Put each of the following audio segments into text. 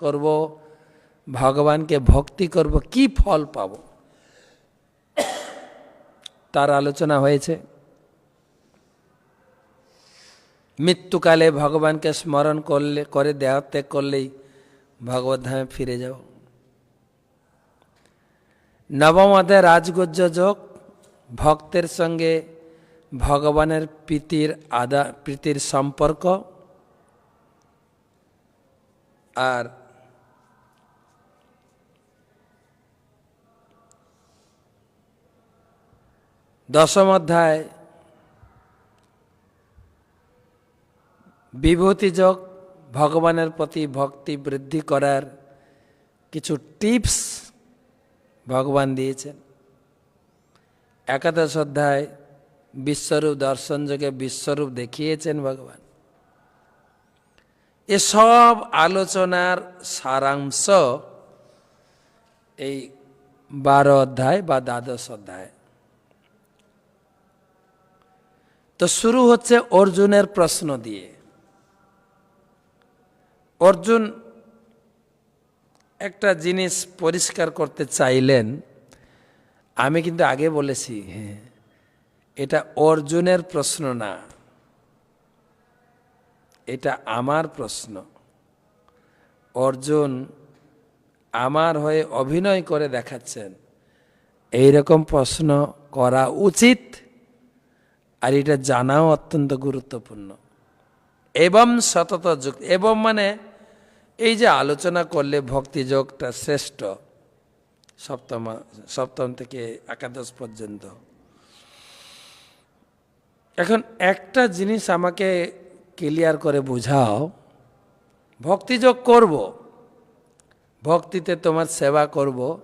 করব, ভগবানকে ভক্তি করব, কি ফল পাব? তার আলোচনা হয়েছে। মৃত্যুকালে ভগবানকে স্মরণ করলে, করে দেহত্যাগ করলেই ভগবত ধামে ফিরে যাও নবম অধ্যায় রাজগুজ্জ যোগ, ভক্তের সঙ্গে ভগবানের প্রীতির আদা, প্রীতির সম্পর্ক। আর দশম অধ্যায় বিভূতিযোগ ভগবানের প্রতি ভক্তি বৃদ্ধি করার কিছু টিপস ভগবান দিয়েছেন। একাদশ অধ্যায়, বিশ্বরূপ দর্শন যোগে বিশ্বরূপ দেখিয়েছেন ভগবান। এসব আলোচনার সারাংশ এই বারো অধ্যায় বা দ্বাদশ অধ্যায়। তো শুরু হচ্ছে অর্জুনের প্রশ্ন দিয়ে। অর্জুন একটা জিনিস পরিষ্কার করতে চাইলেন। আমি কিন্তু আগে বলেছি হ্যাঁ এটা অর্জুনের প্রশ্ন না। এটা আমার প্রশ্ন। অর্জুন আমার হয়ে অভিনয় করে দেখাচ্ছেন। এই রকম প্রশ্ন করা উচিত। আর এটা জানাও অত্যন্ত গুরুত্বপূর্ণ। এবং সতত যুক্ত এবং মানে এই যে আলোচনা করলে ভক্তিযোগটা শ্রেষ্ঠ সপ্তম সপ্তম থেকে একাদশ পর্যন্ত। এখন একটা জিনিস আমাকে ক্লিয়ার করে বোঝাও। ভক্তিযোগ করব। ভক্তিতে তোমার সেবা করব।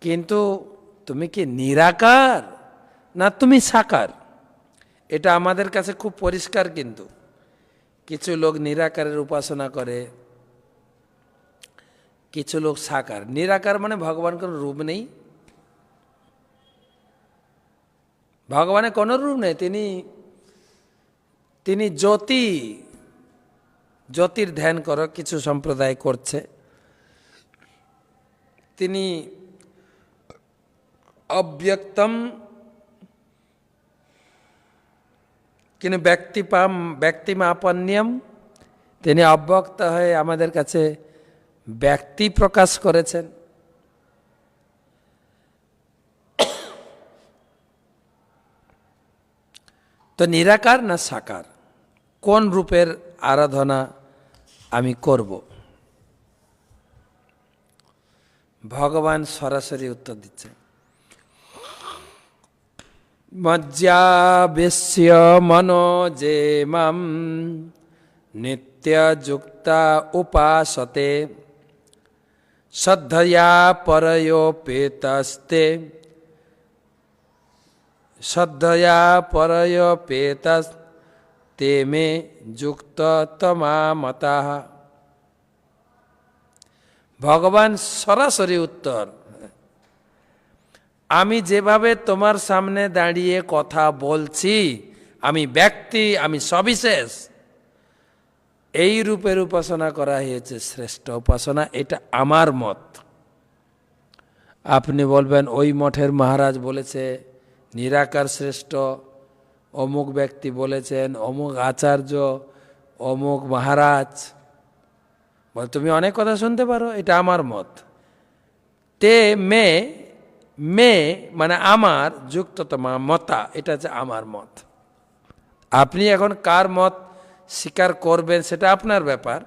কিন্তু তুমি কি নিরাকার না তুমি সাকার? এটা আমাদের কাছে খুব পরিষ্কার কিন্তু। কিছু লোক নিরাকারের উপাসনা করে, কিছু লোক সাকার। নিরাকার মানে ভগবান কোনো রূপ নেই। ভগবানের কোনো রূপ নেই, তিনি তিনি জ্যোতি, জ্যোতির ধ্যান করো, কিছু সম্প্রদায় করছে। তিনি অব্যক্তম কিন্তু ব্যক্তিপাম ব্যক্তিমাপন্যম তিনি অব্যক্ত হয়ে আমাদের কাছে ব্যক্তি প্রকাশ করেছেন। তো নিরাকার না সাকার? কোন রূপের আরাধনা আমি করব? ভগবান সরাসরি উত্তর দিচ্ছেন। मज्जाविश्य मनोजेमं नित्यजुक्ता उपासते श्रद्धया परयोपेतस्ते श्रद्धया परयोपेतस्ते मे जुक्ततमा मताहा भगवान सरसरी उत्तर। আমি যেভাবে তোমার সামনে দাঁড়িয়ে কথা বলছি, আমি ব্যক্তি, আমি সবিশেষ। এই রূপের উপাসনা করা হয়েছে শ্রেষ্ঠ উপাসনা, এটা আমার মত। আপনি বলবেন, ওই মঠের মহারাজ বলেছে, নিরাকার শ্রেষ্ঠ। অমুক ব্যক্তি বলেছেন, অমুক আচার্য, অমুক মহারাজ। বল, তুমি অনেক কথা শুনতে পারো, এটা আমার মত। তে মে মে মানে আমার যুক্ততমা মতা, এটা হচ্ছে আমার মত। আপনি এখন কার মত স্বীকার করবেন সেটা আপনার ব্যাপার।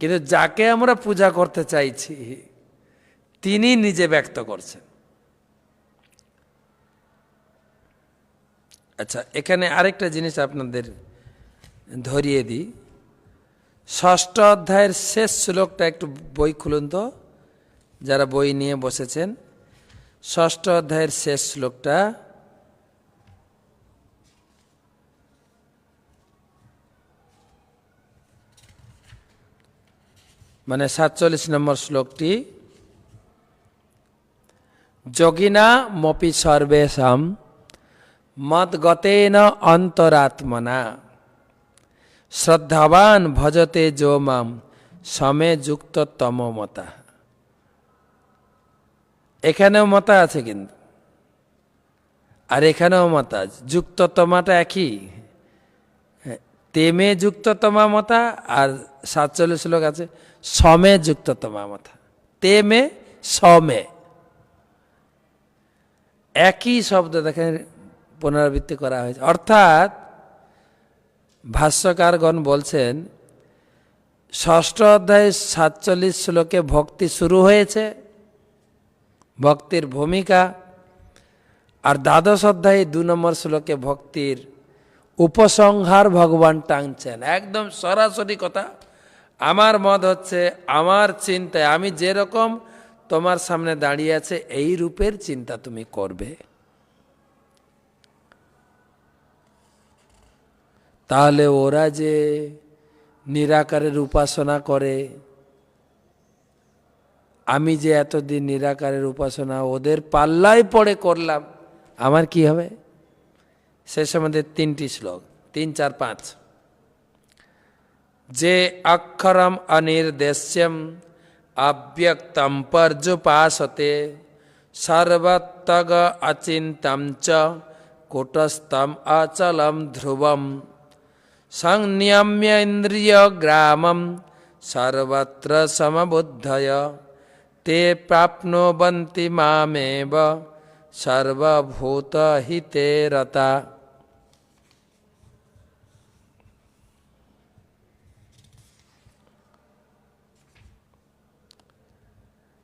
কিন্তু যাকে আমরা পূজা করতে চাইছি, তিনি নিজে ব্যক্ত করছেন। আচ্ছা এখানে আরেকটা জিনিস আপনাদের ধরিয়ে দিই। ষষ্ঠ অধ্যায়ের শেষ শ্লোকটা একটু বই খুলুন তো। যারা বই নিয়ে বসেছেন, ষষ্ঠ অধ্যায়ের শেষ শ্লোকটা মানে সাতচল্লিশ নম্বর শ্লোকটি, যোগিনা মপি সর্বেশাম, মদগতেন অন্তরাত্মনা। শ্রদ্ধাবান ভজতে যো মাম, সমে যুক্ত তম মতা এখানেও মতা আছে কিন্তু। আর এখানেও মতা যুক্ত তমাটা একই। হ্যাঁ, তেমে যুক্ত তমা মতা আর সাতচল্লিশ শ্লোক আছে সমে যুক্ত তমা মতা। তেমে সমে। একই শব্দ দেখেন পুনরাবৃত্তি করা হয়েছে। অর্থাৎ ভাষ্যকারগণ বলছেন ষষ্ঠ অধ্যায় সাতচল্লিশ শ্লোকে ভক্তি শুরু হয়েছে ভক্তির ভূমিকা। আর দ্বাদশ অধ্যায়ে দু নম্বর শ্লোকে ভক্তির উপসংহার ভগবান টাংছেন একদম সরাসরি কথা। আমার মত হচ্ছে, আমার চিন্তায় আমি যেরকম তোমার সামনে দাঁড়িয়ে আছে, এই রূপের চিন্তা তুমি করবে। তাহলে ওরা যে নিরাকারের উপাসনা করে আমি যে এতদিন নিরাকারের উপাসনা ওদের পাল্লায় পড়ে করলাম, আমার কি হবে? সে সম্বন্ধে তিনটি শ্লোক, তিন, চার, পাঁচ। যে অক্ষরম অনির্দেশ্যম অব্যক্তম পর্যুপাসতে সর্বতগ অচিন্তম চ কুটস্থম অচলম ধ্রুবম সংনিয়ম্য ইন্দ্রিয় গ্রামম সর্বত্র সমবুদ্ধয়। তে প্রাপ্নুবন্তি মামেব সর্বভূত হিতে রতা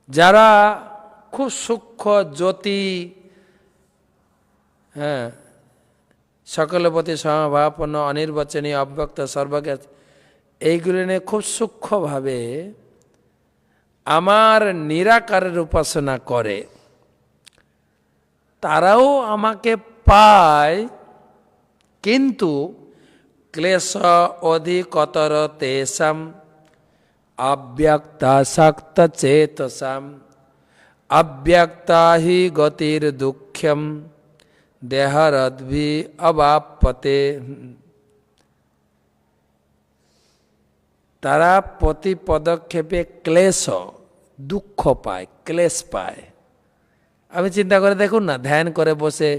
যারা খুব সূক্ষ্ম জ্যোতি হ্যাঁ সকলের প্রতি সমভাবাপন্ন অনির্বচনীয় অব্যক্ত সর্বজ্ঞ এইগুলি নিয়ে খুব সূক্ষ্মভাবে আমার নিরাকারের উপাসনা করে, তারাও আমাকে পায়, কিন্তু ক্লেশ অধিকতর তেষাম অব্যক্তাসক্ত চেতসাম অব্যক্তা হি গতির দুঃখম দেহরদ্ভি অবাপতে। তারা প্রতি পদক্ষেপে ক্লেশ, দুঃখ পায়, ক্লেশ পায়। আমি চিন্তা করে দেখুন না, ধ্যান করে বসে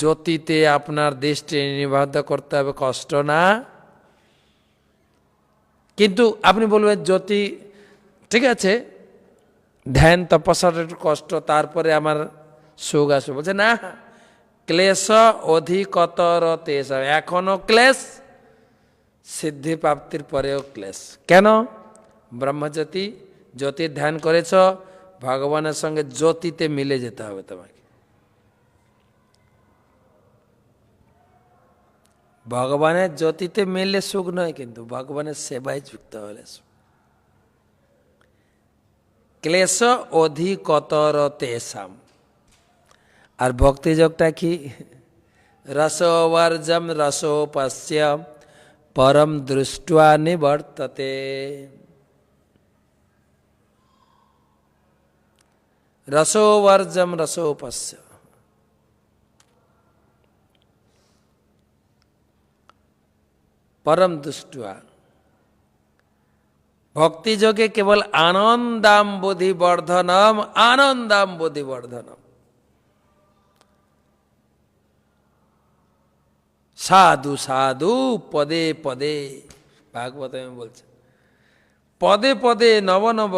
জ্যোতিতে আপনার দৃষ্টি নিবদ্ধ করতে হবে, কষ্ট না। কিন্তু আপনি বলবেন, জ্যোতি, ঠিক আছে, ধ্যান, তপস্যার একটু কষ্ট, তারপরে আমার সুখ আসবে। বলছে, না, ক্লেশ অধিকতর তেজ এখনও ক্লেশ সিদ্ধি প্রাপ্তির পরেও ক্লেশ। কেন? ব্রহ্মজ্যোতি জ্যোতির ধ্যান করেছ ভগবানের সঙ্গে জ্যোতিতে মিলে যেতে হবে তোমাকে। ভগবানের জ্যোতিতে মিললে সুখ নয় কিন্তু ভগবানের সেবায় যুক্ত হলে সুখ। ক্লেশ অধিকতর তেসাম আর ভক্তিযোগটা কি? রসোবর্জম রসোপস্য পরম দৃষ্টা নিবর্ততে রসোবর্জম রসোপস্য পরম দৃষ্টা ভক্তিযোগে কেবল আনন্দাম বোধি বর্ধনম আনন্দাম বোধি সাধু সাধু, পদে পদে। ভাগবত আমি বলছে। পদে পদে, নব নব।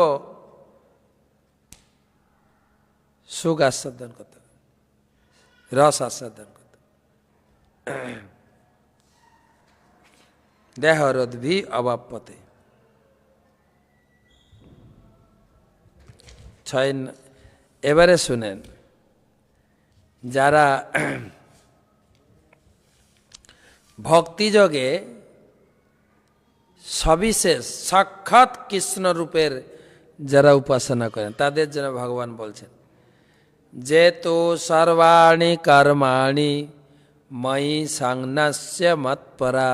সুখ আস্বাদন করতে রস আস্বাদন করতে দেহ দেহরোধভি অভাব, পথে। ছয় এবারে শুনেন, যারা ভক্তিযোগে সবিশেষ সাক্ষাৎ কৃষ্ণ রূপের যারা উপাসনা করেন, তাদের জন্য ভগবান বলছেন, যে তো সর্বাণি কর্মাণি, ময়ি সংনস্য মৎপরা,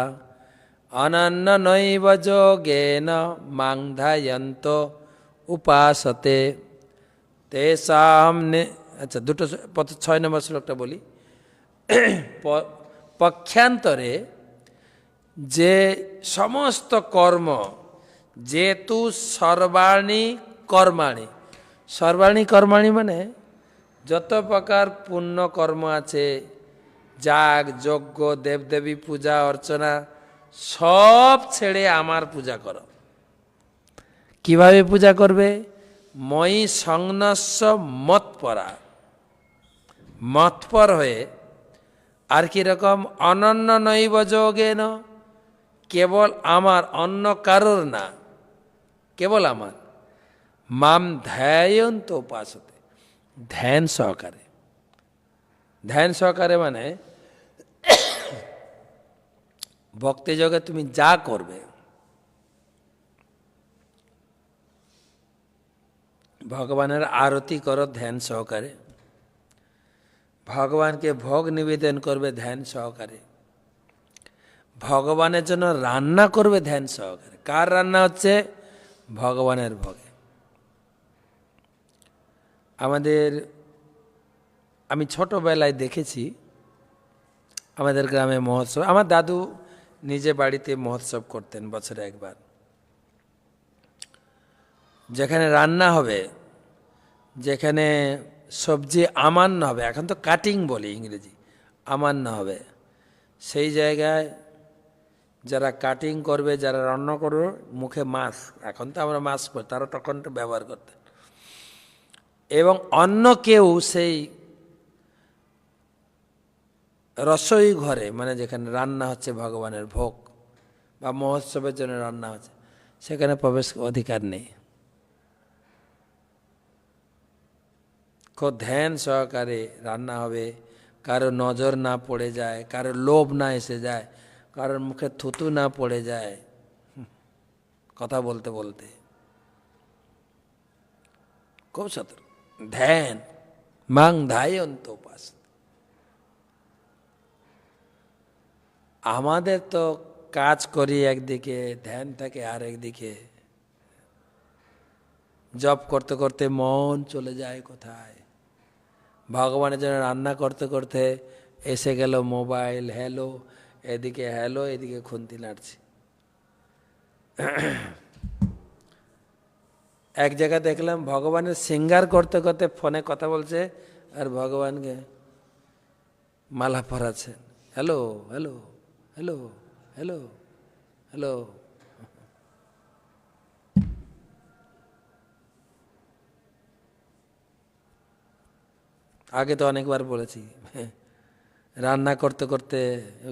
অনন্য নৈব যোগেন মাংধায়ন্ত উপাসতে তেসাম আচ্ছা দুটো ছয় নম্বর শ্লোকটা বলি। পক্ষান্তরে যে সমস্ত কর্ম যেতু সর্বাণী কর্মাণী। সর্বাণী কর্মাণী মানে যত প্রকার পুণ্য কর্ম আছে, যাগ, যজ্ঞ, দেবদেবী পূজা, অর্চনা, সব ছেড়ে আমার পূজা করো। কীভাবে পূজা করবে? মই সংনস্য মৎপরা। মৎপর হয়ে আর কীরকম অনন্য নৈব যোগেন? কেবল আমার অন্য কারোর না, কেবল আমার। মাম ধ্যায়ন্ত উপাসতে, ধ্যান সহকারে। ধ্যান সহকারে মানে ভক্তি যোগে তুমি যা করবে, ভগবানের আরতি করো ধ্যান সহকারে। ভগবানকে ভোগ নিবেদন করবে ধ্যান সহকারে। ভগবানের জন্য রান্না করবে ধ্যান সহকারে। কার রান্না হচ্ছে? ভগবানের ভোগে। আমাদের, আমি ছোটবেলায় দেখেছি, আমাদের গ্রামে মহোৎসব, আমার দাদু নিজে বাড়িতে মহোৎসব করতেন বছরে একবার। যেখানে রান্না হবে, যেখানে সবজি আমান্য হবে। এখন তো কাটিং বলি ইংরেজি। আমান্য হবে। সেই জায়গায় যারা কাটিং করবে, যারা রান্না করবে, মুখে মাস্ক এখন তো আমরা মাস্ক পরি, তারা তখন তো ব্যবহার করতেন। এবং অন্য কেউ সেই রসই ঘরে মানে যেখানে রান্না হচ্ছে ভগবানের ভোগ বা মহোৎসবের জন্য রান্না হচ্ছে, সেখানে প্রবেশ অধিকার নেই। খুব ধ্যান সহকারে রান্না হবে। কারও নজর না পড়ে যায়, কারও লোভ না এসে যায় কারোর মুখে থুতু না পড়ে যায়। কথা বলতে বলতে। খুব সতর্ক। ধ্যান, মাং ধায়ন্ত উপাস আমাদের তো কাজ করি একদিকে ধ্যান থাকে আর একদিকে জব করতে করতে মন চলে যায় কোথায়? ভগবানের জন্য রান্না করতে করতে এসে গেল মোবাইল, হ্যালো, এদিকে হ্যালো, এদিকে খুন্তি নাড়ছে। এক জায়গায় দেখলাম ভগবানের সিঙ্গার করতে করতে ফোনে কথা বলছে আর ভগবানকে মালা পরাচ্ছে hello hello hello hello hello. আগে তো অনেকবার বলেছি, রান্না করতে করতে,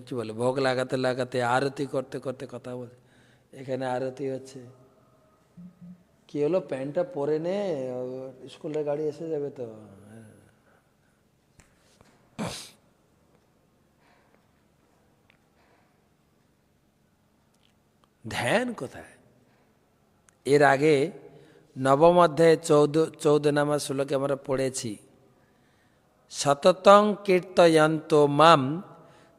কি বলে, ভোগ লাগাতে লাগাতে, আরতি করতে করতে কথা বলে। এখানে আরতি হচ্ছে। কি হলো? প্যান্টটা পরে নে, স্কুলের গাড়ি এসে যাবে তো। ধ্যান কোথায়? এর আগে নবম অধ্যায়ে চৌদ্দ চৌদ্দ নামা শ্লোকে আমরা পড়েছি। সততং কীর্তয়ন্ত মাম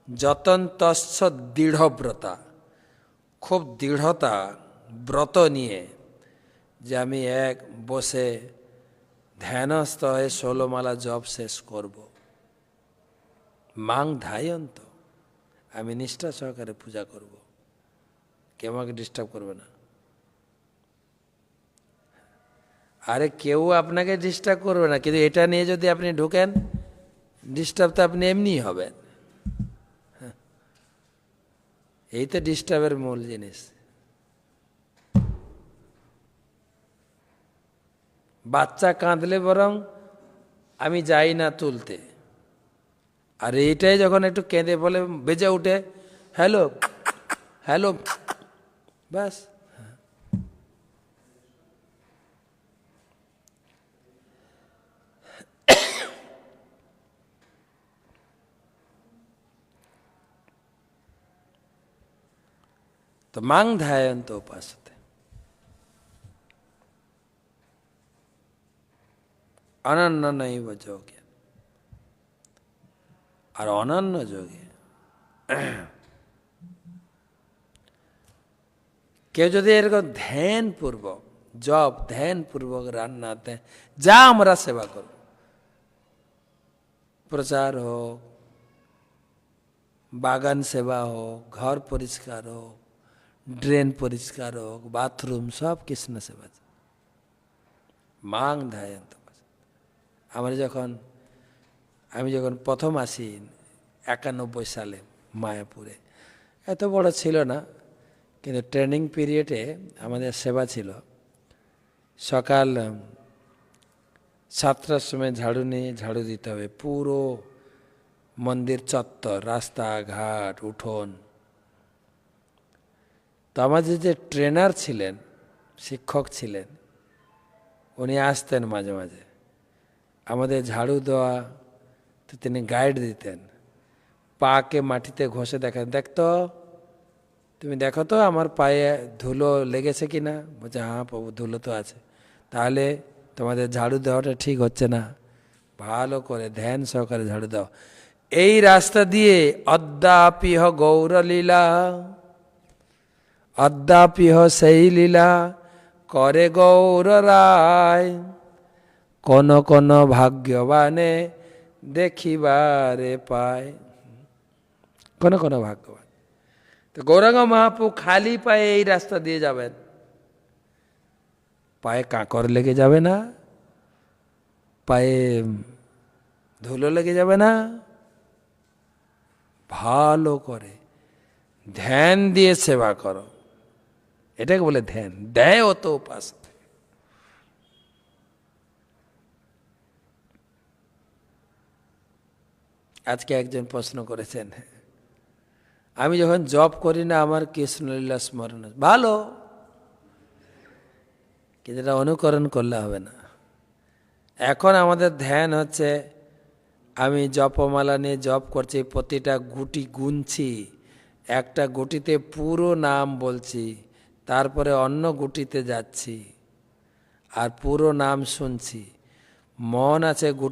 যতন্তস্য দৃঢ়ব্রতা। খুব দৃঢ়তা, ব্রত নিয়ে যে আমি এক বসে ধ্যানস্থ হয়ে ষোলোমালা জব শেষ করব। মাং ধায়ন্ত, আমি নিষ্ঠা সহকারে পূজা করব। কেউ আমাকে ডিস্টার্ব করবে না। আরে কেউ আপনাকে ডিস্টার্ব করবে না, কিন্তু এটা নিয়ে যদি আপনি ঢুকেন ডিস্টার্ব তো আপনি এমনিই হবেন। হ্যাঁ। এই তো ডিস্টার্বের মূল জিনিস। বাচ্চা কাঁদলে বরং আমি যাই না তুলতে। আর এইটাই যখন একটু কেঁদে বলে বেজে উঠে, হ্যালো হ্যালো ব্যাস তো মাং ধ্যায়ন্ত উপাসতে অনন্য নৈব যোগে আর অনন্য যোগে কেউ যদি এরকম ধ্যানপূর্বক জব ধ্যানপূর্বক রান্না ধ্যান যা আমরা সেবা করব প্রচার হোক বাগান সেবা হোক ঘর পরিষ্কার হোক ড্রেন পরিষ্কার হোক বাথরুম সব কৃষ্ণ সেবা মাং ধায়ন্ত আমার যখন, আমি যখন প্রথম আসি একানব্বই সালে মায়াপুরে, এত বড় ছিল না, কিন্তু ট্রেনিং পিরিয়ডে আমাদের সেবা ছিল। সকাল সাতটার সময় ঝাড়ু নিয়ে ঝাড়ু দিতে হবে। পুরো মন্দির চত্বর, রাস্তাঘাট, উঠোন তো আমাদের যে ট্রেনার ছিলেন, শিক্ষক ছিলেন, উনি আসতেন মাঝে মাঝে। আমাদের ঝাড়ু দেওয়া, তো তিনি গাইড দিতেন। পাকে মাটিতে ঘষে দেখেন দেখতো তুমি দেখো তো আমার পায়ে ধুলো লেগেছে কি না? বলছে হ্যাঁ প্রভু, ধুলো তো আছে। তাহলে তোমাদের ঝাড়ু দেওয়াটা ঠিক হচ্ছে না। ভালো করে ধ্যান সহকারে ঝাড়ু দাও। এই রাস্তা দিয়ে অদ্যাপিহ গৌরলীলা অদ্যাপিহ সেই লীলা করে গৌর রায়। কোন কোন ভাগ্যবানে দেখিবারে পায়। কোন কোন ভাগ্যবান। তো গৌরাঙ্গ মহাপু খালি পায়ে এই রাস্তা দিয়ে যাবেন। পায়ে কাঁকর লেগে যাবে না। পায়ে ধুলো লেগে যাবে না। ভালো করে ধ্যান দিয়ে সেবা করো। এটাকে বলে ধ্যান। দেয় অত উপাস আজকে একজন প্রশ্ন করেছেন, আমি যখন জব করি না, আমার কৃষ্ণলীলা স্মরণ ভালো। কিন্তু এটা অনুকরণ করলে হবে না। এখন আমাদের ধ্যান হচ্ছে, আমি জপমালা নিয়ে জপ করছি, প্রতিটা গুটি গুনছি, একটা গুটিতে পুরো নাম বলছি তারপরে অন্য গুটিতে যাচ্ছি। আর পুরো নাম শুনছি। মন আছে